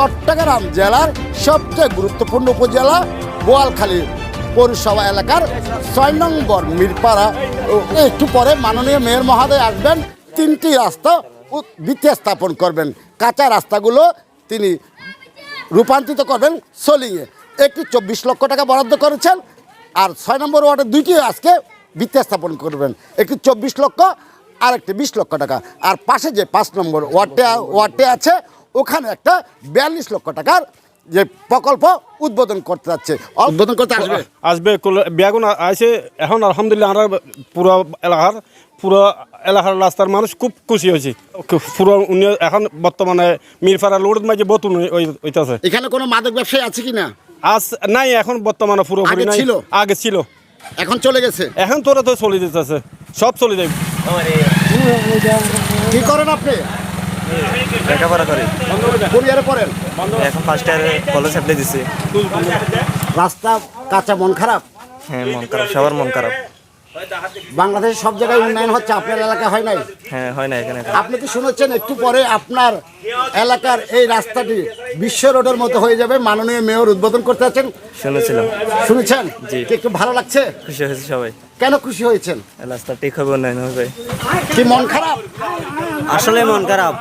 চট্টগ্রাম জেলার সবচেয়ে গুরুত্বপূর্ণ উপজেলা বোয়ালখালী পৌরসভা এলাকার ছয় নম্বর মিরপাড়া। একটু পরে মাননীয় মেয়র মহোদয় আসবেন, তিনটি রাস্তা ভিত্তি স্থাপন করবেন। কাঁচা রাস্তাগুলো তিনি রূপান্তরিত করবেন সোলিংয়ে। একটি চব্বিশ লক্ষ টাকা বরাদ্দ করেছেন আর ছয় নম্বর ওয়ার্ডে দুইটি আজকে ভিত্তি স্থাপন করবেন। একটি চব্বিশ লক্ষ আর একটি বিশ লক্ষ টাকা। আর পাশে যে পাঁচ নম্বর ওয়ার্ডে ওয়ার্ডে আছে ওখানে একটা বিয়াল্লিশ লক্ষ টাকার যে প্রকল্প উদ্বোধন করতে যাচ্ছে। উদ্বোধন করতে আসবে? আসবে বেগুন আছে এখন আলহামদুলিল্লাহ আমরা পুরো এলাকার পুরো এলাকার রাস্তার মানুষ খুব খুশি হয়েছে। পুরো উনি এখন বর্তমানে মিরফাড়া লোড মাঝে বতুন হইতেছে। এখানে কোনো মাদক ব্যবসায়ী আছে কি না আজ নাই এখন বর্তমানে পুরোপুরি নাই। ছিল? আগে ছিল। এখন চলে গেছে? এখন তোরা তো চলে যেতেছে সব চলে যাবে কি করেন আপনি? লেখাপড়া করি। পড়েন? এখন ফার্স্ট ইয়ারে কলেজ অ্যাপ্লাই দিছি। রাস্তা কাঁচা মন খারাপ? হ্যাঁ মন খারাপ সবার মন খারাপ। বাংলাদেশের সব জায়গায় উন্নয়ন হচ্ছে আপনার এলাকায় হয় নাই? হ্যাঁ হয় না এখানে। আপনি কি শুনেছেন একটু পরে আপনার এলাকার এই রাস্তাটি বিশ্ব রোডের মতো হয়ে যাবে মাননীয় মেয়র উদ্বোধন করতে আছেন শুনেছিলাম। শুনেছেন? একটু ভালো লাগছে? খুশি হয়েছে সবাই। কেন খুশি হয়েছেন? রাস্তা ঠিক হবে উন্নয়ন হবে। কি মন খারাপ? আসলে মন খারাপ।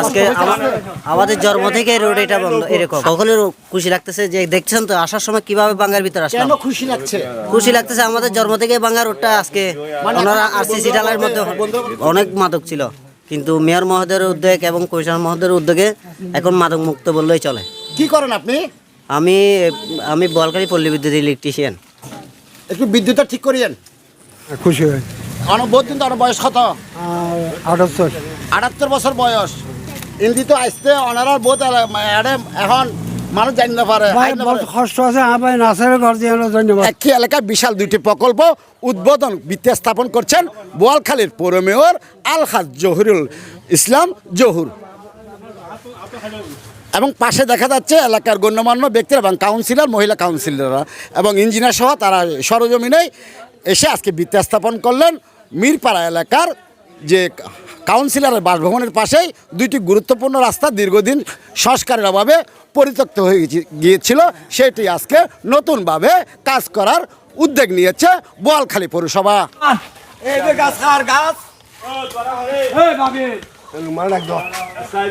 আজকে আমাদের জন্ম থেকে রোড এটা বন্ধ এরকম। সকলের খুশি লাগতেছে যে দেখছেন তো আসার সময় কীভাবে বাঙ্গার ভিতর আসলাম। কেন খুশি লাগছে? খুশি লাগতেছে আমাদের জন্ম থেকে বাঙ্গা রোডটা আজকে ওনারা আরসিসি ডালার মধ্যে অনেক মাদক ছিল। কিন্তু মেয়র মহোদয়ের উদ্যোগ এবং কমিশনার মহোদয়ের উদ্যোগে এখন মাদক মুক্ত বললেই চলে। কি করেন আপনি? আমি আমি বলকারি পল্লী বিদ্যুৎ ইলেকট্রিশিয়ান একটু বিদ্যুৎটা ঠিক করিয়েন। খুশি হয় অনেক বহুত দিন তো আমার বয়স কত? আটাত্তর। আটাত্তর বছর বয়স। ইন্দি তো আসতে অনারার বোধ এখন মানুষ আইনতে বহুত পারে। কষ্ট আছে আমার নাসের ঘর দিয়ে ধন্যবাদ। একই এলাকায় বিশাল দুইটি প্রকল্প উদ্বোধন ভিত্তি স্থাপন করছেন বোয়ালখালীর পৌর মেয়র আলহাজ জহুরুল ইসলাম জহুর। এবং পাশে দেখা যাচ্ছে এলাকার গণ্যমান্য ব্যক্তিরা এবং কাউন্সিলর মহিলা কাউন্সিলররা এবং ইঞ্জিনিয়ার সহ তারা সরজমিনেই এসে আজকে ভিত্তি স্থাপন করলেন। মিরপাড়া এলাকার যে কাউন্সিলরের বাসভবনের পাশেই দুইটি গুরুত্বপূর্ণ রাস্তা দীর্ঘদিন সংস্কারের অভাবে পরিত্যক্ত হয়ে গেছি- গিয়েছিল। সেটি আজকে নতুনভাবে কাজ করার উদ্যোগ নিয়েছে বোয়ালখালী পৌরসভা। গাছে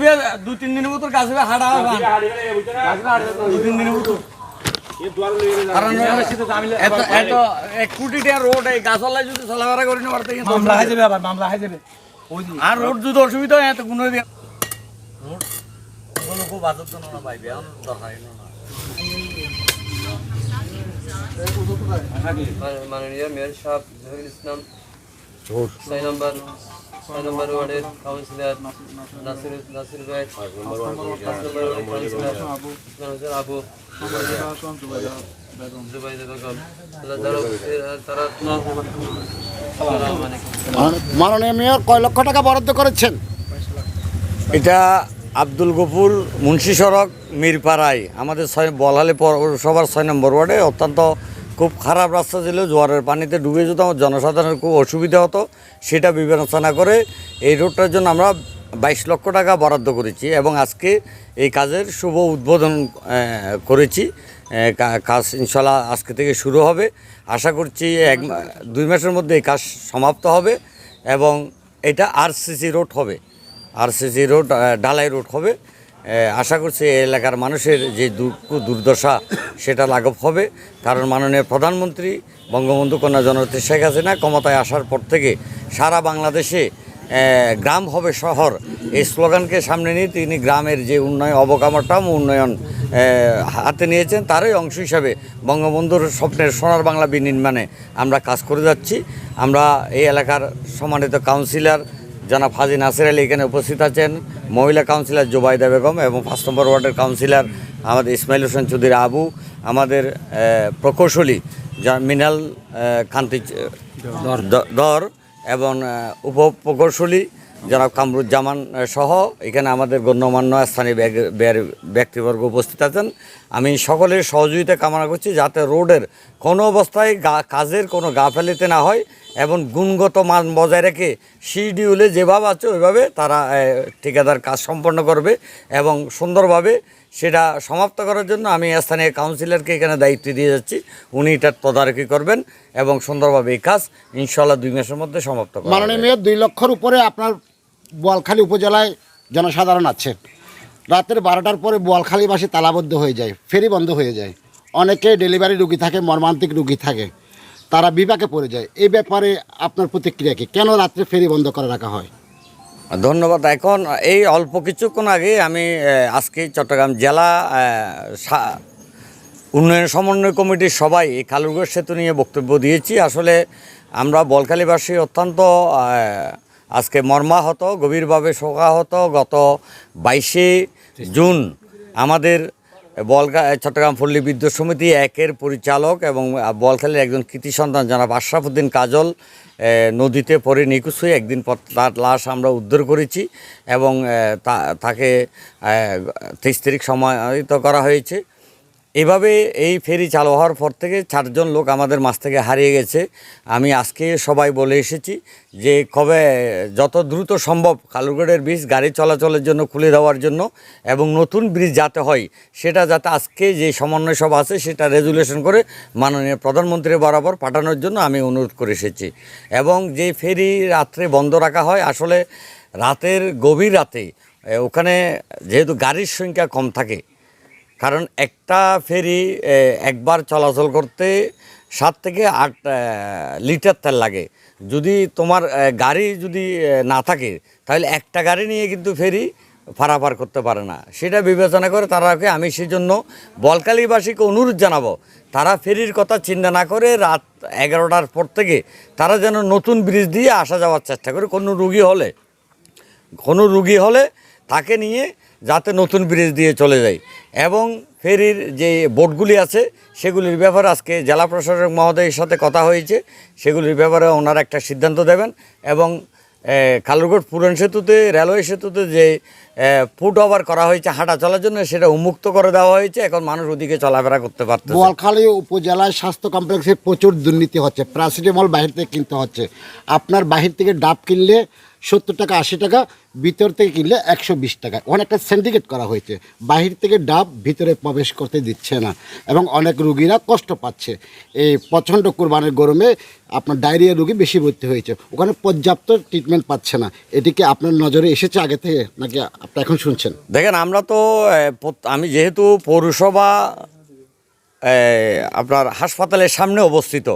বিয়ে দু তিন দিনের মতো গাছে বিয়ে হাঁটা হবে দু তিন দিনের মতো এক কোটি টাকা রোড এই গাছওয়ালা যদি চলাফেরা করি না পারতে মামলা হয়ে যাবে আবার মামলা হয়ে যাবে। আর রোড যদি অসুবিধা হয় এত কোনো রোড? কোনো খুব বাজার জন্য না পাইবে দরকার মাননীয় মেয়র সাহেব ইসলাম ছয় নম্বর। ছয় নম্বর ওয়ার্ডের কাউন্সিলর নাসির নাসির ভাই পাঁচ নম্বর ওয়ার্ডের কাউন্সিলর ইসলাম হোসেন আবু জুবাইদা বেগম তারা তারা আসসালামু আলাইকুম মাননীয় মেয়র কয় লক্ষ টাকা বরাদ্দ করেছেন? এটা আব্দুল গফুর মুন্সি সড়ক মিরপাড়ায়। আমাদের ছয় বলহালি পৌরসভার ছয় নম্বর ওয়ার্ডে অত্যন্ত খুব খারাপ রাস্তা ছিল, জোয়ারের পানিতে ডুবে যেত, আমার জনসাধারণের খুব অসুবিধা হতো। সেটা বিবেচনা করে এই রোডটার জন্য আমরা বাইশ লক্ষ টাকা বরাদ্দ করেছি এবং আজকে এই কাজের শুভ উদ্বোধন করেছি। কাজ ইনশাল্লাহ আজকে থেকে শুরু হবে। আশা করছি এক দুই মাসের মধ্যে এই কাজ সমাপ্ত হবে এবং এটা আরসিসি রোড হবে। আরসিসি রোড ঢালাই রোড হবে। আশা করছি এলাকার মানুষের যে দুঃখ, দুর্দশা, সেটা লাঘব হবে। কারণ মাননীয় প্রধানমন্ত্রী বঙ্গবন্ধু কন্যা জননেত্রী শেখ হাসিনা ক্ষমতায় আসার পর থেকে সারা বাংলাদেশে গ্রাম হবে শহর। এই স্লোগানকে সামনে নিয়ে তিনি গ্রামের যে উন্নয়ন অবকাঠামো উন্নয়ন হাতে নিয়েছেন, তারই অংশ হিসাবে বঙ্গবন্ধুর স্বপ্নের সোনার বাংলা বিনির্মাণে আমরা কাজ করে যাচ্ছি। আমরা এই এলাকার সম্মানিত কাউন্সিলর জনাব হাজি নাসির আলী এখানে উপস্থিত আছেন মহিলা কাউন্সিলর জুবাইদা বেগম এবং পাঁচ নম্বর ওয়ার্ডের কাউন্সিলর আমাদের ইসমাইল হোসেন চৌধুরী আবু আমাদের প্রকৌশলী মিনাল কান্তি দর। এবং উপ প্রকৌশলী জনাব কামরুজ্জামান সহ এখানে আমাদের গণ্যমান্য স্থানীয় ব্যক্তিবর্গ উপস্থিত আছেন। আমি সকলের সহযোগিতা কামনা করছি যাতে রোডের কোনো অবস্থায় গা কাজের কোনো গা ফেলিতে না হয়। এবং গুণগত মান বজায় রেখে শিডিউলে যেভাবে আছে ওইভাবে তারা ঠিকাদার কাজ সম্পন্ন করবে এবং সুন্দরভাবে সেটা সমাপ্ত করার জন্য আমি স্থানীয় কাউন্সিলরকে এখানে দায়িত্ব দিয়ে যাচ্ছি। উনি এটার তদারকি করবেন এবং সুন্দরভাবে এই কাজ ইনশাল্লাহ দুই মাসের মধ্যে সমাপ্ত করা মাননীয়। মেয়র দুই লক্ষর উপরে আপনার বোয়ালখালী উপজেলায় জনসাধারণ আছে। রাতের বারোটার পরে বোয়ালখালীবাসী তালাবদ্ধ হয়ে যায় ফেরি বন্ধ হয়ে যায়। অনেকে ডেলিভারি রুগী থাকে মর্মান্তিক রুগী থাকে। তারা বিপাকে পড়ে যায়। এই ব্যাপারে আপনার প্রতিক্রিয়া কি? কেন রাত্রে ফেরি বন্ধ করে রাখা হয়? ধন্যবাদ। এখন এই অল্প কিছুক্ষণ আগে আমি আজকে চট্টগ্রাম জেলা সা- উন্নয়ন সমন্বয় কমিটির সবাই এই কালুরগড় সেতু নিয়ে বক্তব্য দিয়েছি। আসলে আমরা বলখালীবাসী অত্যন্ত আজকে মর্মাহত গভীরভাবে শোকাহত। গত বাইশে জুন আমাদের বলকা চট্টগ্রাম পল্লী বিদ্যুৎ সমিতি একের পরিচালক এবং বলখালীর একজন কৃতি সন্তান জনাব আশরাফুদ্দিন কাজল নদীতে পরে নিখোঁজ হয়ে একদিন পর তার লাশ আমরা উদ্ধার করেছি এবং তাকে তেইশ তারিখ সমাহিত করা হয়েছে। এভাবে এই ফেরি চালু হওয়ার পর থেকে চারজন লোক আমাদের মাছ থেকে হারিয়ে গেছে। আমি আজকে সবাই বলে এসেছি যে কবে, যত দ্রুত সম্ভব কালুরগড়ের ব্রিজ গাড়ি চলাচলের জন্য খুলে দেওয়ার জন্য এবং নতুন ব্রিজ যাতে হয়, সেটা যাতে আজকে যে সমন্বয় সব আছে সেটা রেজুলেশন করে মাননীয় প্রধানমন্ত্রী বরাবর পাঠানোর জন্য আমি অনুরোধ করে এসেছি। এবং যে ফেরি রাত্রে বন্ধ রাখা হয়, আসলে রাতের গভীর রাতে ওখানে যেহেতু গাড়ির সংখ্যা কম থাকে কারণ একটা ফেরি একবার চলাচল করতে সাত থেকে আট লিটার তেল লাগে। যদি তোমার গাড়ি যদি না থাকে, তাহলে একটা গাড়ি নিয়ে কিন্তু ফেরি পারাপার করতে পারে না। সেটা বিবেচনা করে তারাকে আমি সেই জন্য বলকালীবাসীকে অনুরোধ জানাব, তারা ফেরির কথা চিন্তা না করে রাত এগারোটার পর থেকে তারা যেন নতুন ব্রিজ দিয়ে আসা যাওয়ার চেষ্টা করে। কোনো রুগী হলে, কোনো রুগী হলে তাকে নিয়ে যাতে নতুন ব্রিজ দিয়ে চলে যায়। এবং ফেরির যে বোটগুলি আছে, সেগুলির ব্যাপারে আজকে জেলা প্রশাসক মহোদয়ের সাথে কথা হয়েছে। সেগুলির ব্যাপারে ওনারা একটা সিদ্ধান্ত দেবেন এবং কালুরগড় পুরান সেতুতে, রেলওয়ে সেতুতে যে ফুট ওভার করা হয়েছে হাঁটা চলার জন্য, সেটা উন্মুক্ত করে দেওয়া হয়েছে। এখন মানুষ ওদিকে চলাফেরা করতে পারতেছে। বোয়ালখালী উপজেলায় স্বাস্থ্য কমপ্লেক্সে প্রচুর দুর্নীতি হচ্ছে। প্যারাসিটামল বাহির থেকে কিনতে হচ্ছে। আপনার বাহির থেকে ডাব কিনলে সত্তর টাকা, আশি টাকা, ভিতর থেকে কিনলে একশো বিশ টাকা। অনেকটা সিন্ডিকেট করা হয়েছে। বাহির থেকে ডাব ভিতরে প্রবেশ করতে দিচ্ছে না। এবং অনেক রুগীরা কষ্ট পাচ্ছে। এই প্রচণ্ড কোরবানের গরমে আপনার ডায়রিয়া রুগী বেশি ভর্তি হয়েছে। ওখানে পর্যাপ্ত ট্রিটমেন্ট পাচ্ছে না। এটিকে আপনার নজরে এসেছে আগে থেকে? নাকি আপনি এখন শুনছেন? দেখেন, আমরা তো আমি যেহেতু পৌরসভা আপনার হাসপাতালের সামনে অবস্থিত।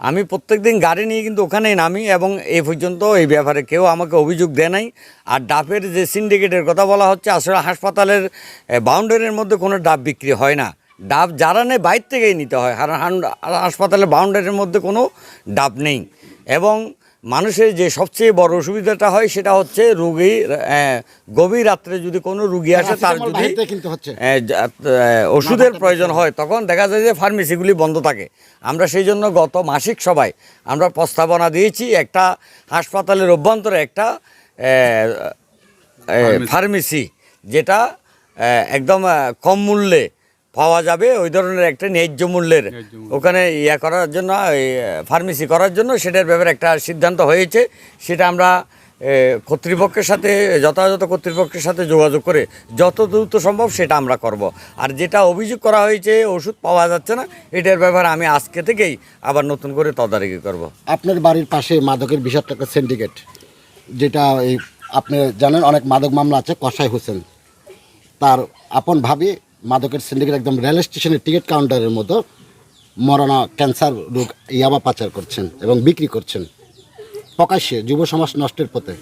আমি প্রত্যেক দিন গাড়ি নিয়ে কিন্তু ওখানেই নামি এবং এই পর্যন্ত এই ব্যাপারে কেউ আমাকে অভিযোগ দেয় নাই। আর ডাবের যে সিন্ডিকেটের কথা বলা হচ্ছে, আসলে হাসপাতালের বাউন্ডারির মধ্যে কোনো ডাব বিক্রি হয় না। ডাব যারা নেয় বাইর থেকেই নিতে হয় হাসপাতালের বাউন্ডারির মধ্যে কোনো ডাব নেই। এবং মানুষের যে সবচেয়ে বড় অসুবিধাটা হয় সেটা হচ্ছে রুগী গভীর রাত্রে যদি কোনো রুগী আসে তার যদি ওষুধের প্রয়োজন হয় তখন দেখা যায় যে ফার্মেসিগুলি বন্ধ থাকে। আমরা সেই জন্য গত মাসিক সভায় আমরা প্রস্তাবনা দিয়েছি একটা হাসপাতালের অভ্যন্তরে একটা ফার্মেসি। যেটা একদম কম মূল্যে পাওয়া যাবে ওই ধরনের একটা ন্যায্য মূল্যের। ওখানে ইয়া করার জন্য ফার্মেসি করার জন্য সেটার ব্যাপারে একটা সিদ্ধান্ত হয়েছে। সেটা আমরা কর্তৃপক্ষের সাথে যথাযথ কর্তৃপক্ষের সাথে যোগাযোগ করে যত দ্রুত সম্ভব সেটা আমরা করব। আর যেটা অভিযোগ করা হয়েছে ওষুধ পাওয়া যাচ্ছে না এটার ব্যাপারে আমি আজকে থেকেই আবার নতুন করে তদারকি করব। আপনার বাড়ির পাশে মাদকের একটা সিন্ডিকেট যেটা এই আপনি জানেন অনেক মাদক মামলা আছে কসাই হোসেন। তার আপন ভাবি মাদকের সিন্ডিকেট একদম রেল স্টেশনের টিকিট কাউন্টারের মতো মরণা ক্যান্সার রোগ ইয়াবা পাচার করছেন এবং বিক্রি করছেন। প্রকাশ্যে যুব সমাজ নষ্টের পথে।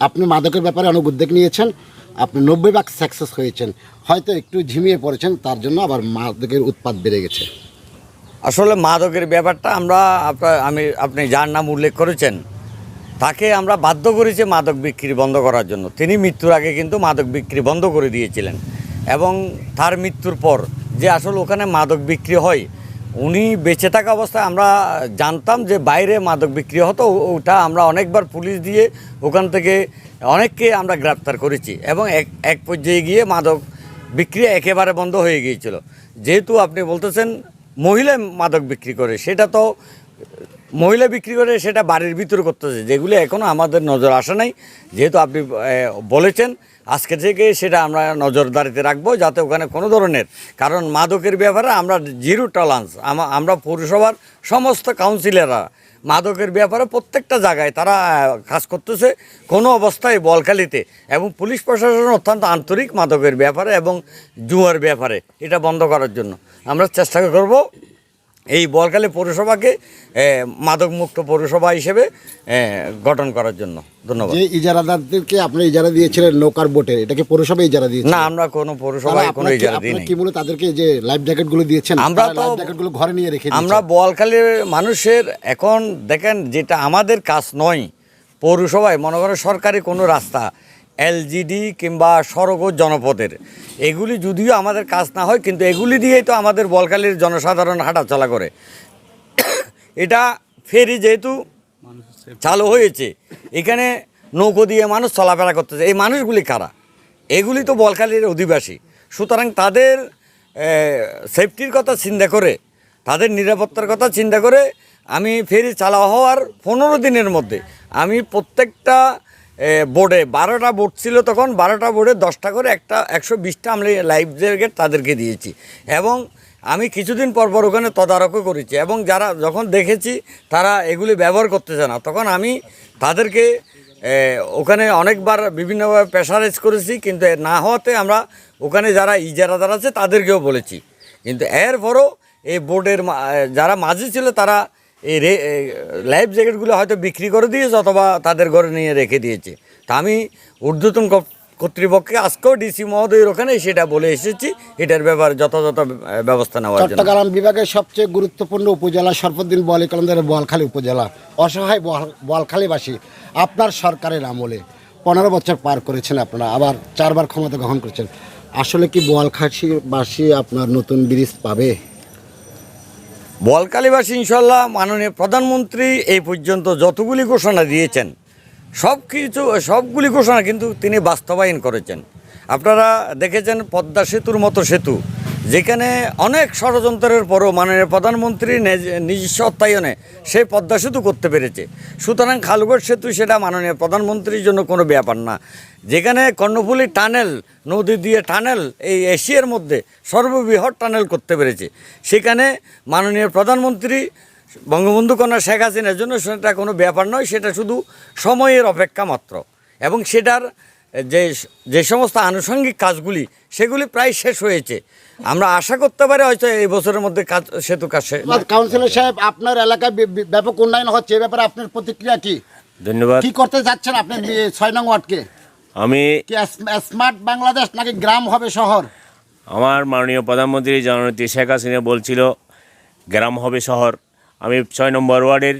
আপনি মাদকের ব্যাপারে অনেক উদ্যোগ নিয়েছেন, আপনি নব্বই ভাগ সাকসেস হয়েছেন। হয়তো একটু ঝিমিয়ে পড়েছেন, তার জন্য আবার মাদকের উৎপাদ বেড়ে গেছে। আসলে মাদকের ব্যাপারটা আমরা আপনার, আমি, আপনি যার নাম উল্লেখ করেছেন, তাকে আমরা বাধ্য করেছি মাদক বিক্রি বন্ধ করার জন্য। তিনি মৃত্যুর আগে কিন্তু মাদক বিক্রি বন্ধ করে দিয়েছিলেন। এবং তার মৃত্যুর পর যে আসলে ওখানে মাদক বিক্রি হয়, উনি বেঁচে থাকা অবস্থায় আমরা জানতাম যে বাইরে মাদক বিক্রি হতো ওটা আমরা অনেকবার পুলিশ দিয়ে ওখান থেকে অনেককে আমরা গ্রেপ্তার করেছি এবং এক এক পর্যায়ে গিয়ে মাদক বিক্রি একেবারে বন্ধ হয়ে গিয়েছিল। যেহেতু আপনি বলতেছেন মহিলা মাদক বিক্রি করে, সেটা তো মহিলা বিক্রি করে সেটা বাড়ির ভিতরে করতেছে, যেগুলো এখনও আমাদের নজর আসে নাই। যেহেতু আপনি বলেছেন আজকে থেকে সেটা আমরা নজরদারিতে রাখব যাতে ওখানে কোনো ধরনের, কারণ মাদকের ব্যাপারে আমরা জিরো টলান্স আমরা পৌরসভার সমস্ত কাউন্সিলররা মাদকের ব্যাপারে প্রত্যেকটা জায়গায় তারা কাজ করতেছে কোনো অবস্থায় বলখালিতে এবং পুলিশ প্রশাসন অত্যন্ত আন্তরিক মাদকের ব্যাপারে এবং জুয়ার ব্যাপারে, এটা বন্ধ করার জন্য। আমরা চেষ্টা করব এই বলখালী পৌরসভাকে মাদকমুক্ত পৌরসভা হিসেবে গঠন করার জন্য। ধন্যবাদ। যে ইজারাদারদেরকে আপনি ইজারা দিয়েছিলেন নৌকার বোটের এটাকে পৌরসভা ইজারা দিয়েছে? না আমরা কোনো পৌরসভায় কোনো ইজারা দিই কি বলে তাদেরকে যে লাইফ জ্যাকেটগুলো দিয়েছেন আমরা তো- লাইফ জ্যাকেটগুলো ঘরে নিয়ে রেখে আমরা বলখালীর মানুষের এখন দেখেন যেটা আমাদের কাজ নয় পৌরসভায় মনে করেন সরকারি কোনো রাস্তা এলজিডি কিংবা সড়ক ও এগুলি যদিও আমাদের কাজ না হয়, কিন্তু এগুলি দিয়েই তো আমাদের বলখালীর জনসাধারণ হাঁটাচলা করে। এটা ফেরি যেহেতু চালু হয়েছে, এখানে নৌকো দিয়ে মানুষ চলাফেরা করতেছে। এই মানুষগুলি কারা? এগুলি তো বলখালির অধিবাসী। সুতরাং তাদের সেফটির কথা চিন্তা করে, তাদের নিরাপত্তার কথা চিন্তা করে আমি ফেরি চালা হওয়ার পনেরো দিনের মধ্যে আমি প্রত্যেকটা বোর্ডে বারোটা বোর্ড ছিল তখন, বারোটা বোর্ডে দশটা করে একটা, একশো বিশটা আমরা লাইফ জ্যাকেট তাদেরকে দিয়েছি। এবং আমি কিছুদিন পর পর ওখানে তদারকও করেছি। এবং যারা যখন দেখেছি, তারা এগুলি ব্যবহার করতেছে না। তখন আমি তাদেরকে ওখানে অনেকবার বিভিন্নভাবে প্রেশারাইজ করেছি, কিন্তু না হওয়াতে আমরা ওখানে যারা ইজারাদার আছে, তাদেরকেও বলেছি। কিন্তু এরপরও এই বোর্ডের যারা মাঝে ছিল, তারা এই লাইফ জ্যাকেটগুলো হয়তো বিক্রি করে দিয়েছে অথবা তাদের ঘরে নিয়ে রেখে দিয়েছে। তা আমি ঊর্ধ্বতন কর্ত- কর্তৃপক্ষকে আজকেও ডিসি মহোদয়ের ওখানে সেটা বলে এসেছি, এটার ব্যাপারে যথাযথ ব্যবস্থা জন্য। চট্টগ্রাম বিভাগের সবচেয়ে গুরুত্বপূর্ণ উপজেলা সর্বদিন বলি কলমদের বোয়ালখালী উপজেলা, অসহায় বোয়াল- বোয়ালখালীবাসী, আপনার সরকারের আমলে। পনেরো বছর পার করেছেন আপনারা, আবার চারবার ক্ষমতা গ্রহণ করেছেন। আসলে কি বোয়ালখালীবাসী আপনার নতুন ব্রিজ পাবে? বলকালীবাসী ইনশাল্লাহ মাননীয় প্রধানমন্ত্রী এই পর্যন্ত যতগুলি ঘোষণা দিয়েছেন, সব কিছু, সবগুলি ঘোষণা কিন্তু তিনি বাস্তবায়ন করেছেন। আপনারা দেখেছেন পদ্মা সেতুর মতো সেতু। যেখানে অনেক ষড়যন্ত্রের পরও মাননীয় প্রধানমন্ত্রী নিজস্ব অত্যায়নে সেই পদ্মা সেতু করতে পেরেছে। সুতরাং খালগড় সেতু সেটা মাননীয় প্রধানমন্ত্রীর জন্য কোনো ব্যাপার না। যেখানে কর্ণফুলী টানেল, নদী দিয়ে টানেল, এই এশিয়ার মধ্যে সর্ববৃহৎ টানেল করতে পেরেছে। সেখানে মাননীয় প্রধানমন্ত্রী বঙ্গবন্ধু কন্যা শেখ হাসিনার জন্য সেটা কোনো ব্যাপার নয়, সেটা শুধু সময়ের অপেক্ষা মাত্র। এবং সেটার যে যে সমস্ত আনুষঙ্গিক কাজগুলি সেগুলি প্রায় শেষ হয়েছে। আমরা আশা করতে পারি হয়তো এই বছরের মধ্যে কাজ সেতু কাজ শেষ কাউন্সিলর সাহেব আপনার এলাকায় ব্য- ব্য- ব্যাপক উন্নয়ন হচ্ছে এ ব্যাপারে আপনার প্রতিক্রিয়া কি? ধন্যবাদ। কি করতে যাচ্ছেন আপনি ছয় নং ওয়ার্ডকে? আমি স্মার্ট বাংলাদেশ নাকি গ্রাম হবে শহর? আমার মাননীয় প্রধানমন্ত্রী জননেত্রী শেখ হাসিনা বলছিল গ্রাম হবে শহর। আমি ছয় নম্বর ওয়ার্ডের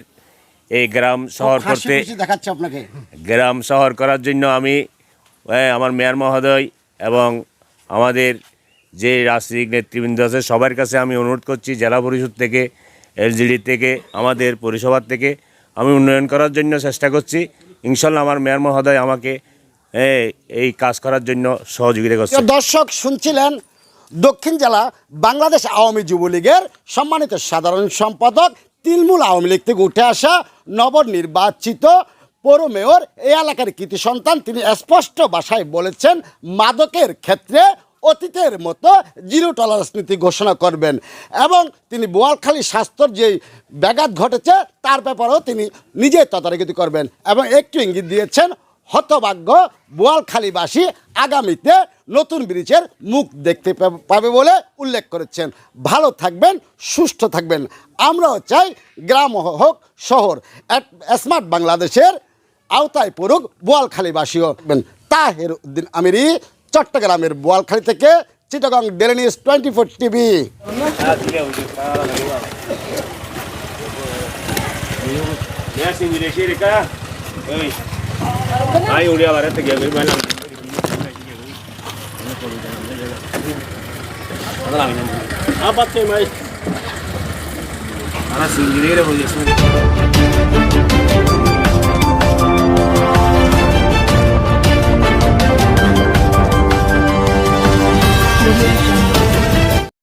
এই গ্রাম শহর করতে দেখাচ্ছে আপনাকে। গ্রাম শহর করার জন্য আমি আমার মেয়র মহোদয় এবং আমাদের যে রাজনৈতিক নেতৃবৃন্দ আছে, সবার কাছে আমি অনুরোধ করছি জেলা পরিষদ থেকে, এলজিডি থেকে, আমাদের পরিষবার থেকে, আমি উন্নয়ন করার জন্য চেষ্টা করছি। ইনশাল্লাহ আমার মেয়র মহোদয় আমাকে এই কাজ করার জন্য সহযোগিতা করছে। দর্শক, শুনছিলেন দক্ষিণ জেলা বাংলাদেশ আওয়ামী যুবলীগের সম্মানিত সাধারণ সম্পাদক তৃণমূল আওয়ামী লীগ থেকে উঠে আসা নবনির্বাচিত পৌর মেয়র এই এলাকার কৃতি সন্তান তিনি স্পষ্ট ভাষায় বলেছেন, মাদকের ক্ষেত্রে অতীতের মতো জিরো টলারেন্স নীতি ঘোষণা করবেন। এবং তিনি বোয়ালখালী স্বাস্থ্যর যে ব্যাঘাত ঘটেছে, তার ব্যাপারেও তিনি নিজে তদারকি করবেন। এবং একটু ইঙ্গিত দিয়েছেন, হতভাগ্য বোয়ালখালীবাসী আগামীতে নতুন ব্রিজের মুখ দেখতে পাবে বলে উল্লেখ করেছেন। ভালো থাকবেন, সুস্থ থাকবেন। আমরাও চাই গ্রাম হোক শহর। স্মার্ট বাংলাদেশের আওতায় পড়ুক বোয়ালখালীবাসীও তাহের উদ্দিন আমিরি চট্টগ্রামের বোয়ালখালী থেকে Chittagong daily news twenty four TV Ay, udah barat tiga kali malam. Apa tuh, Mas? Ana sendiri deh, 就一直